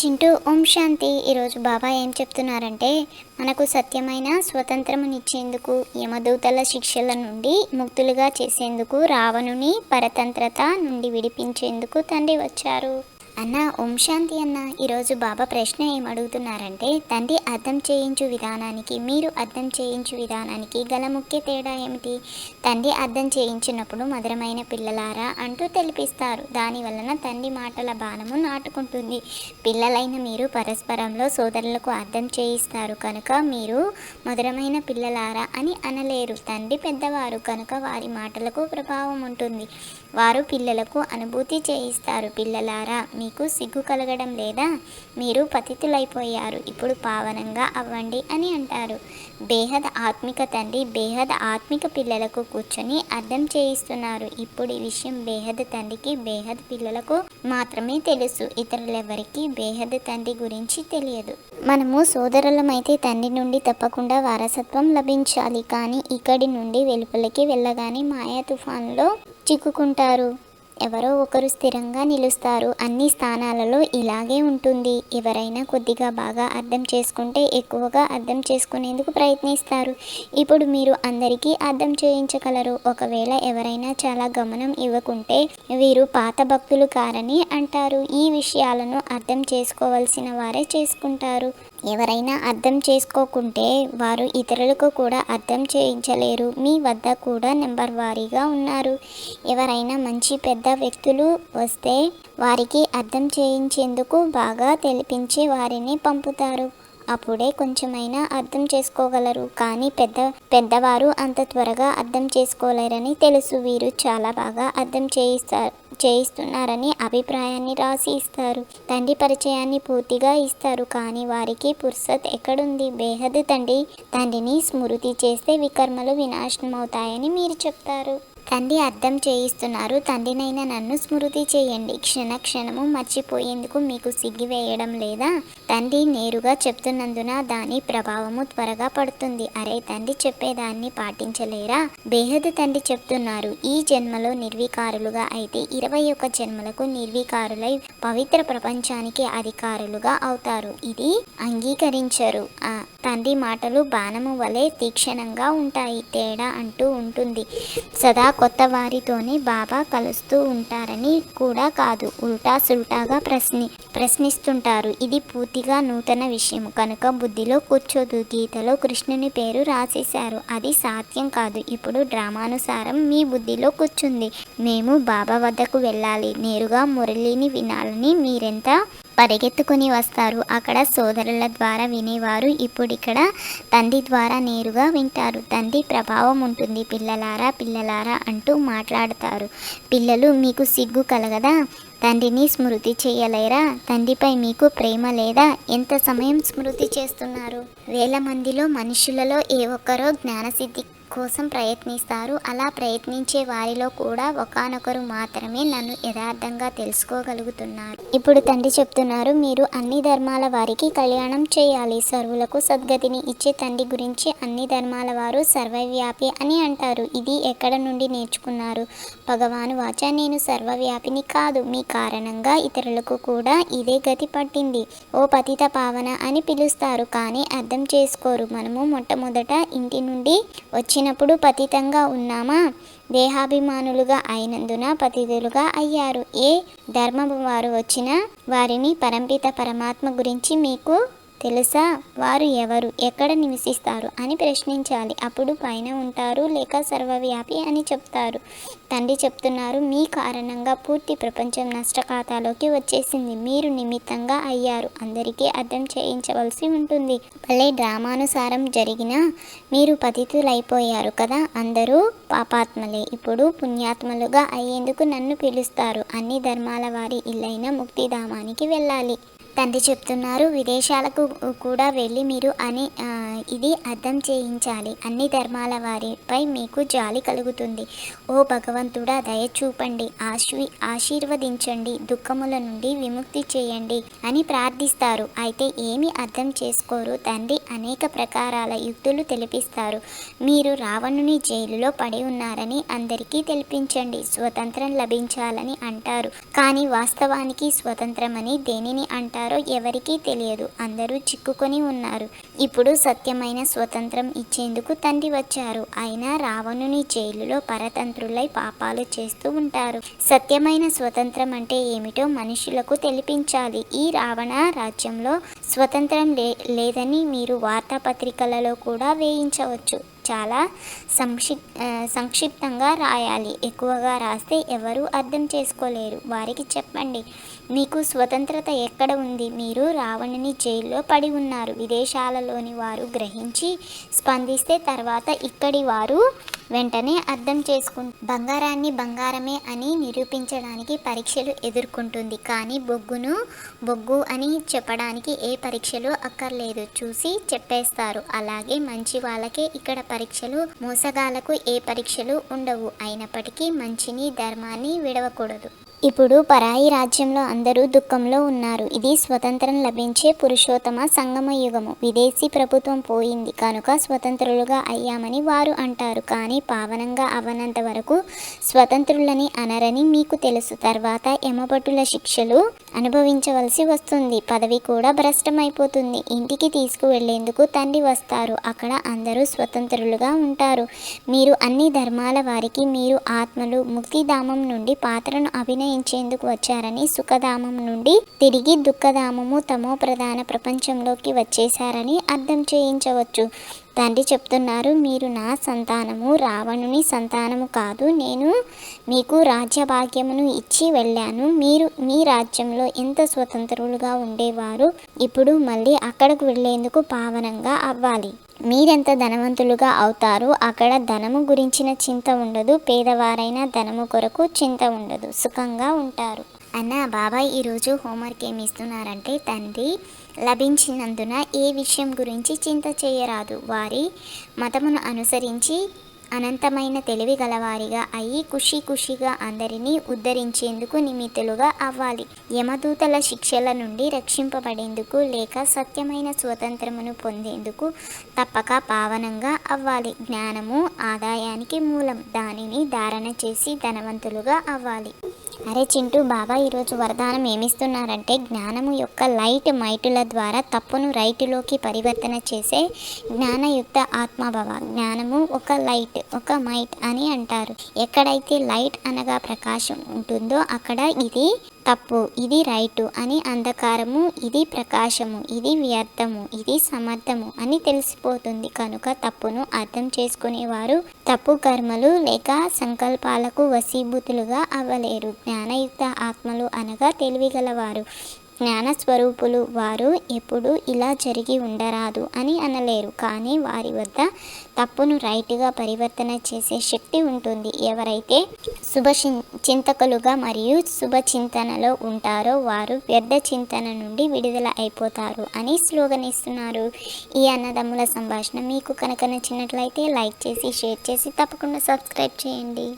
చింటూ ఓం శాంతి. ఈరోజు బాబా ఏం చెప్తున్నారంటే మనకు సత్యమైన స్వతంత్రమునిచ్చేందుకు యమదూతల శిక్షల నుండి ముక్తులుగా చేసేందుకు రావణుని పరతంత్రత నుండి విడిపించేందుకు తండ్రి వచ్చారు. అన్న ఓం శాంతి అన్న ఈరోజు బాబా ప్రశ్న ఏమడుగుతున్నారంటే తండ్రి అర్థం చేయించు విధానానికి మీరు అర్థం చేయించు విధానానికి గల ముఖ్య తేడా ఏమిటి? తండ్రి అర్థం చేయించినప్పుడు మధురమైన పిల్లలారా అంటూ తెలిపిస్తారు. దానివలన తండ్రి మాటల బాణము నాటుకుంటుంది. పిల్లలైన మీరు పరస్పరంలో సోదరులకు అర్థం చేయిస్తారు కనుక మీరు మధురమైన పిల్లలారా అని అనలేరు. తండ్రి పెద్దవారు కనుక వారి మాటలకు ప్రభావం ఉంటుంది. వారు పిల్లలకు అనుభూతి చేయిస్తారు. పిల్లలారా మీ మీకు సిగ్గు కలగడం లేదా మీరు పతితులైపోయారు ఇప్పుడు పావనంగా అవ్వండి అని అంటారు. బేహద్ ఆత్మిక తండ్రి బేహద్ ఆత్మిక పిల్లలకు కూర్చొని అర్థం చేయిస్తున్నారు. ఇప్పుడు ఈ విషయం బేహద తండ్రికి బేహద్ పిల్లలకు మాత్రమే తెలుసు. ఇతరులెవరికి బేహద తండ్రి గురించి తెలియదు. మనము సోదరులమైతే తండ్రి నుండి తప్పకుండా వారసత్వం లభించాలి. కానీ ఇక్కడి నుండి వెలుపలికి వెళ్ళగానే మాయా తుఫాన్లో చిక్కుకుంటారు. ఎవరో ఒకరు స్థిరంగా నిలుస్తారు. అన్ని స్థానాలలో ఇలాగే ఉంటుంది. ఎవరైనా కొద్దిగా బాగా అర్థం చేసుకుంటే ఎక్కువగా అర్థం చేసుకునేందుకు ప్రయత్నిస్తారు. ఇప్పుడు మీరు అందరికీ అర్థం చేయించగలరు. ఒకవేళ ఎవరైనా చాలా గమనం ఇవ్వకుంటే వీరు పాత భక్తులు కారని అంటారు. ఈ విషయాలను అర్థం చేసుకోవాల్సిన వారే చేసుకుంటారు. ఎవరైనా అర్థం చేసుకోకుంటే వారు ఇతరులకు కూడా అర్థం చేయించలేరు. మీ వద్ద కూడా నెంబర్ వారీగా ఉన్నారు. ఎవరైనా మంచి పెద్ద వ్యక్తులు వస్తే వారికి అర్థం చేయించేందుకు బాగా తెలిపించే వారిని పంపుతారు. అప్పుడే కొంచెమైనా అర్థం చేసుకోగలరు. కానీ పెద్ద పెద్దవారు అంత త్వరగా అర్థం చేసుకోలేరని తెలుసు. వీరు చాలా బాగా అర్థం చేయిస్తారు చేయిస్తున్నారని అభిప్రాయాన్ని రాసి ఇస్తారు. తండ్రి పరిచయాన్ని పూర్తిగా ఇస్తారు. కానీ వారికి పుర్సత్ ఎక్కడుంది? బేహద్ తండ్రి తండ్రిని స్మృతి చేస్తే వికర్మలు వినాశనం అవుతాయని మీరు చెప్తారు. తండ్రి అర్థం చేయిస్తున్నారు. తండ్రినైనా నన్ను స్మృతి చేయండి. క్షణ క్షణము మర్చిపోయేందుకు మీకు సిగ్గివేయడం లేదా? తండ్రి నేరుగా చెప్తున్నందున దాని ప్రభావము త్వరగా పడుతుంది. అరే తండ్రి చెప్పేదాన్ని పాటించలేరా? బేహద్ తండ్రి చెప్తున్నారు. ఈ జన్మలో నిర్వికారులుగా అయితే ఇరవై ఒక్క జన్మలకు నిర్వికారులై పవిత్ర ప్రపంచానికి అధికారులుగా అవుతారు. ఇది అంగీకరించరు. ఆ తండ్రి మాటలు బాణము వలె తీక్షణంగా ఉంటాయి. తేడా అంటూ ఉంటుంది. సదా కొత్త వారితోనే బాబా కలుస్తూ ఉంటారని కూడా కాదు. ఉల్టా సుల్టాగా ప్రశ్ని ప్రశ్నిస్తుంటారు. ఇది పూర్తిగా నూతన విషయం. కనుక బుద్ధిలో కూర్చోదు. గీతలో కృష్ణుని పేరు రాసేశారు. అది సాధ్యం కాదు. ఇప్పుడు డ్రామానుసారం మీ బుద్ధిలో కూర్చుంది. మేము బాబా వద్దకు వెళ్ళాలి. నేరుగా మురళిని వినాలని మీరెంత పరిగెత్తుకుని వస్తారు అక్కడ సోదరుల ద్వారా వినేవారు ఇప్పుడు ఇక్కడ తండ్రి ద్వారా నేరుగా వింటారు. తండ్రి ప్రభావం ఉంటుంది. పిల్లలారా పిల్లలారా అంటూ మాట్లాడతారు. పిల్లలు మీకు సిగ్గు కలగదా? తండ్రిని స్మృతి చేయలేరా? తండ్రిపై మీకు ప్రేమ లేదా? ఎంత సమయం స్మృతి చేస్తున్నారు? వేల మందిలో మనుషులలో ఏ ఒక్కరో జ్ఞానసిద్ధి కోసం ప్రయత్నిస్తారు. అలా ప్రయత్నించే వారిలో కూడా ఒకనొకరు మాత్రమే నన్ను యథార్థంగా తెలుసుకోగలుగుతున్నారు. ఇప్పుడు తండ్రి చెప్తున్నారు మీరు అన్ని ధర్మాల వారికి కళ్యాణం చేయాలి. సర్వులకు సద్గతిని ఇచ్చే తండ్రి గురించి అన్ని ధర్మాల వారు సర్వవ్యాపి అని అంటారు. ఇది ఎక్కడ నుండి నేర్చుకున్నారు? భగవాను వాచ నేను సర్వవ్యాపిని కాదు. మీ కారణంగా ఇతరులకు కూడా ఇదే గతి పట్టింది. ఓ పతిత పావన అని పిలుస్తారు. కానీ అర్థం చేసుకోరు. మనము మొట్టమొదట ఇంటి నుండి వచ్చి వచ్చినప్పుడు పతితంగా ఉన్నామా? దేహాభిమానులుగా అయినందున పతితులుగా అయ్యారు. ఏ ధర్మము వారు వచ్చినా వారిని పరంపిత పరమాత్మ గురించి మీకు తెలుసా? వారు ఎవరు? ఎక్కడ నివసిస్తారు? అని ప్రశ్నించాలి. అప్పుడు పైన ఉంటారు లేక సర్వవ్యాపి అని చెప్తారు. తండ్రి చెప్తున్నారు మీ కారణంగా పూర్తి ప్రపంచం నష్టఖాతాలోకి వచ్చేసింది. మీరు నిమిత్తంగా అయ్యారు. అందరికీ అర్థం చేయించవలసి ఉంటుంది. భలే డ్రామానుసారం జరిగిన మీరు పతితులైపోయారు కదా? అందరూ పాపాత్మలే. ఇప్పుడు పుణ్యాత్మలుగా అయ్యేందుకు నన్ను పిలుస్తారు. అన్ని ధర్మాల వారి ఇల్లైన ముక్తిధామానికి వెళ్ళాలి. తండ్రి చెప్తున్నారు విదేశాలకు కూడా వెళ్ళి మీరు అని ఆ, ఇది అర్థం చేయించాలి. అన్ని ధర్మాల వారిపై మీకు జాలి కలుగుతుంది. ఓ భగవంతుడా దయ చూపండి. ఆశ్వి ఆశీర్వదించండి. దుఃఖముల నుండి విముక్తి చేయండి అని ప్రార్థిస్తారు. అయితే ఏమి అర్థం చేసుకోరు. తండ్రి అనేక ప్రకారాల యుక్తులు తెలిపిస్తారు. మీరు రావణుని జైలులో పడి ఉన్నారని అందరికీ తెలిపించండి. స్వతంత్రం లభించాలని అంటారు. కానీ వాస్తవానికి స్వతంత్రమని దేనిని అంటారో ఎవరికీ తెలియదు. అందరూ చిక్కుకొని ఉన్నారు. ఇప్పుడు సత్యమైన స్వతంత్రం ఇచ్చేందుకు తండ్రి వచ్చారు. అయినా రావణుని జైలులో పరతంత్రులై పాపాలు చేస్తూ ఉంటారు. సత్యమైన స్వతంత్రం అంటే ఏమిటో మనుషులకు తెలిపించాలి. ఈ రావణ రాజ్యంలో స్వతంత్రం లే లేదని మీరు వార్తాపత్రికలలో కూడా వేయించవచ్చు. చాలా సంక్షిప్ సంక్షిప్తంగా రాయాలి. ఎక్కువగా రాస్తే ఎవరు అర్థం చేసుకోలేరు. వారికి చెప్పండి మీకు స్వతంత్రత ఎక్కడ ఉంది? మీరు రావణుని జైల్లో పడి ఉన్నారు. విదేశాలలోని వారు గ్రహించి స్పందిస్తే తర్వాత ఇక్కడి వారు వెంటనే అర్థం చేసుకుంటు బంగారాన్ని బంగారమే అని నిరూపించడానికి పరీక్షలు ఎదుర్కొంటుంది. కానీ బొగ్గును బొగ్గు అని చెప్పడానికి ఏ పరీక్షలు అక్కర్లేదు. చూసి చెప్పేస్తారు. అలాగే మంచి వాళ్ళకే ఇక్కడ పరీక్షలు మోసగాలకు ఏ పరీక్షలు ఉండవు. అయినప్పటికీ మంచిని ధర్మాన్ని విడవకూడదు. ఇప్పుడు పరాయి రాజ్యంలో అందరూ దుఃఖంలో ఉన్నారు. ఇది స్వతంత్రం లభించే పురుషోత్తమ సంగమ యుగము. విదేశీ ప్రభుత్వం పోయింది. కనుక స్వతంత్రులుగా అయ్యామని వారు అంటారు. కానీ పావనంగా అవనంత వరకు స్వతంత్రులని అనరని మీకు తెలుసు. తర్వాత యమభటుల శిక్షలు అనుభవించవలసి వస్తుంది. పదవి కూడా భ్రష్టమైపోతుంది. ఇంటికి తీసుకువెళ్ళేందుకు తండ్రి వస్తారు. అక్కడ అందరూ స్వతంత్రులుగా ఉంటారు. మీరు అన్ని ధర్మాల వారికి మీరు ఆత్మలు ముక్తిధామం నుండి పాత్రను అభినయించేందుకు వచ్చారని సుఖధామం నుండి తిరిగి దుఃఖధామము తమో ప్రధాన ప్రపంచంలోకి వచ్చేశారని అర్థం చేయించవచ్చు. తండ్రి చెప్తున్నారు మీరు నా సంతానము రావణుని సంతానము కాదు. నేను మీకు రాజ్యభాగ్యమును ఇచ్చి వెళ్ళాను. మీరు మీ రాజ్యంలో ఎంత స్వతంత్రులుగా ఉండేవారు. ఇప్పుడు మళ్ళీ అక్కడకు వెళ్ళేందుకు పావనంగా అవ్వాలి. మీరెంత ధనవంతులుగా అవుతారో అక్కడ ధనము గురించిన చింత ఉండదు పేదవారైన ధనము కొరకు చింత ఉండదు సుఖంగా ఉంటారు. అన్న బాబాయ్ ఈరోజు హోంవర్క్ ఏమి ఇస్తున్నారంటే తండ్రి లభించినందున ఏ విషయం గురించి చింత చేయరాదు. వారి మతమును అనుసరించి అనంతమైన తెలివి గలవారిగా అయి ఖుషి ఖుషిగా అందరినీ ఉద్ధరించేందుకు నిమితులుగా అవ్వాలి. యమదూతల శిక్షల నుండి రక్షింపబడేందుకు లేక సత్యమైన స్వతంత్రమును పొందేందుకు తప్పక పావనంగా అవ్వాలి. జ్ఞానము ఆదాయానికి మూలం. దానిని ధారణ చేసి ధనవంతులుగా అవ్వాలి. అరే చింటూ బాబా ఈరోజు వరదానం ఏమిస్తున్నారంటే జ్ఞానము యొక్క లైట్ మైటుల ద్వారా తప్పును రైటులోకి పరివర్తన చేసే జ్ఞానయుక్త ఆత్మభవ జ్ఞానము ఒక లైట్ ఒక మైట్ అని అంటారు. ఎక్కడైతే లైట్ అనగా ప్రకాశం ఉంటుందో అక్కడ ఇది తప్పు ఇది రైటు అని అంధకారము ఇది ప్రకాశము ఇది వ్యర్థము ఇది సమర్థము అని తెలిసిపోతుంది. కనుక తప్పును అర్థం చేసుకునేవారు తప్పు కర్మలు లేక సంకల్పాలకు వశీభూతులుగా అవ్వలేరు. జ్ఞానయుక్త ఆత్మలు అనగా తెలివిగలవారు. జ్ఞాన స్వరూపులు వారు ఎప్పుడు ఇలా జరిగి ఉండరాదు అని అనలేరు. కానీ వారి వద్ద తప్పును రైట్గా పరివర్తన చేసే శక్తి ఉంటుంది. ఎవరైతే శుభ చింతకులుగా మరియు శుభ చింతనలో ఉంటారో వారు వ్యర్థ చింతన నుండి విడుదల అయిపోతారు అని స్లోగన్ ఇస్తున్నారు ఈ అన్నదమ్ముల సంభాషణ మీకు కనుక నచ్చినట్లయితే లైక్ చేసి షేర్ చేసి తప్పకుండా సబ్స్క్రైబ్ చేయండి.